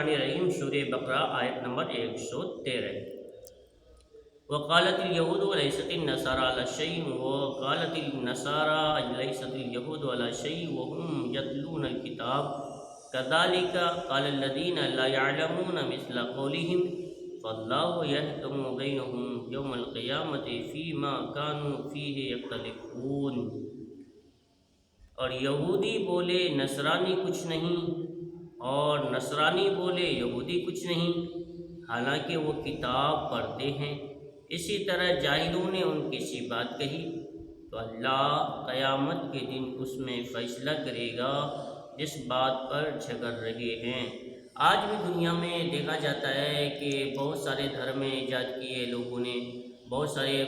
الرحمن الرحیم سور بقرہ آیت نمبر ایک سو تیرہ۔ وقالت اليهود وليست النصارى على شيء، وقالت النصارى ليست اليهود على شيء، وهم يتلون الكتاب. كذلك قال الذين لا يعلمون مثل قولهم، فالله يحكم بينهم يوم القيامة فيما كانوا فيه يختلفون۔ اور یہودی بولے، نصرانی کچھ نہیں اور نصرانی بولے، یہودی کچھ نہیں۔ حالانکہ وہ کتاب پڑھتے ہیں۔ اسی طرح جاہلوں نے ان کی سی بات کہی۔ تو اللہ قیامت کے دن اس میں فیصلہ کرے گا جس بات پر جھگڑ رہے ہیں۔ آج بھی دنیا میں دیکھا جاتا ہے کہ بہت سارے دھرم ایجاد کیے لوگوں نے، بہت سارے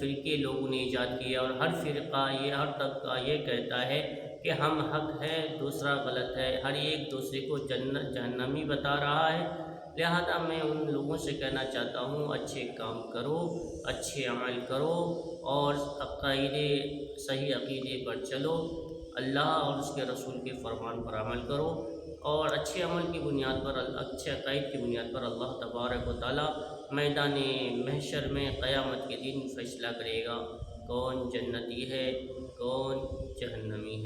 فرقے لوگوں نے ایجاد کیے۔ اور ہر فرقہ یہ، ہر طبقہ یہ کہتا ہے کہ ہم حق ہے، دوسرا غلط ہے۔ ہر ایک دوسرے کو جنت، جہنمی بتا رہا ہے۔ لہذا میں ان لوگوں سے کہنا چاہتا ہوں، اچھے کام کرو، اچھے عمل کرو اور عقائدے صحیح عقیدے پر چلو۔ اللہ اور اس کے رسول کے فرمان پر عمل کرو اور اچھے عمل کی بنیاد پر، اچھے عقائد کی بنیاد پر اللہ تبارک و تعالیٰ میدان محشر میں قیامت کے دن فیصلہ کرے گا۔ کون جنتی ہے، کون جہنمی ہے؟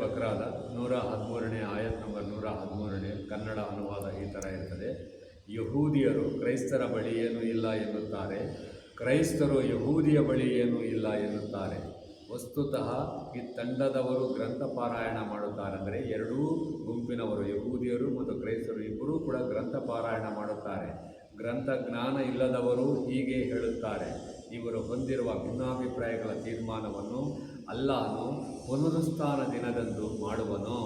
ಬಕ್ರಾದ ನೂರ ಹದಿಮೂರನೇ ಆಯತ್ ನಂಬರ್ ನೂರ ಹದಿಮೂರನೇ ಕನ್ನಡ ಅನುವಾದ ಈ ಥರ ಇರ್ತದೆ. ಯಹೂದಿಯರು ಕ್ರೈಸ್ತರ ಬಳಿ ಏನೂ ಇಲ್ಲ ಎನ್ನುತ್ತಾರೆ. ಕ್ರೈಸ್ತರು ಯಹೂದಿಯ ಬಳಿ ಏನೂ ಇಲ್ಲ ಎನ್ನುತ್ತಾರೆ. ವಸ್ತುತಃ ಈ ತಂಡದವರು ಗ್ರಂಥ ಪಾರಾಯಣ ಮಾಡುತ್ತಾರೆಂದರೆ ಎರಡು ಯಹೂದಿಯರು ಮತ್ತು ಕ್ರೈಸ್ತರು ಇಬ್ಬರೂ ಕೂಡ ಗ್ರಂಥ ಪಾರಾಯಣ ಮಾಡುತ್ತಾರೆ. ಗ್ರಂಥ ಜ್ಞಾನ ಇಲ್ಲದವರು ಹೀಗೆ ಹೇಳುತ್ತಾರೆ. ಇವರು ಹೊಂದಿರುವ ಭಿನ್ನಾಭಿಪ್ರಾಯಗಳ ತೀರ್ಮಾನವನ್ನು ಅಲ್ಲಾನು ಪುನರುತ್ಥಾನ ದಿನದಂದು ಮಾಡುವನು.